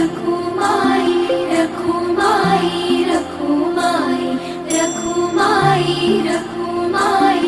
रखो माई रखो माई